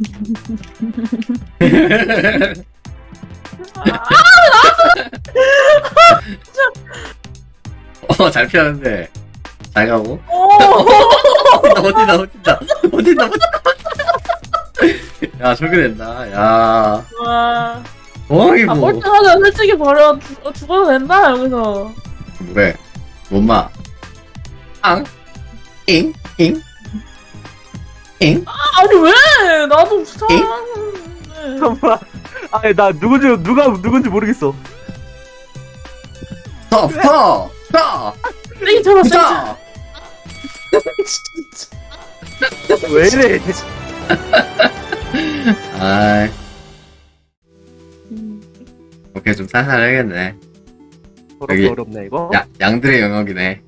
어, 잘 피하는데. 잘 가고. 오! 어디다, 어디다, 어디다, 어디다. 야, 저게 된다. 야. 와. 어이, 아, 뭐. 꼴등하자 솔직히 버려 죽- 어, 죽어도 된다 여기서. 뭐래? 뭔마? 앙? 잉? 잉? 잉? 아니 왜? 나도 사랑하는데. 잠깐만. 아니 나 누군지 누가 누군지 모르겠어. 스톱! 스톱! 스톱! 땡이 잡아 땡이 스톱! 왜 이래? 아이. 오케이, 좀 살살 해야겠네. 여기. 어렵네 이거. 야, 양들의 영역이네.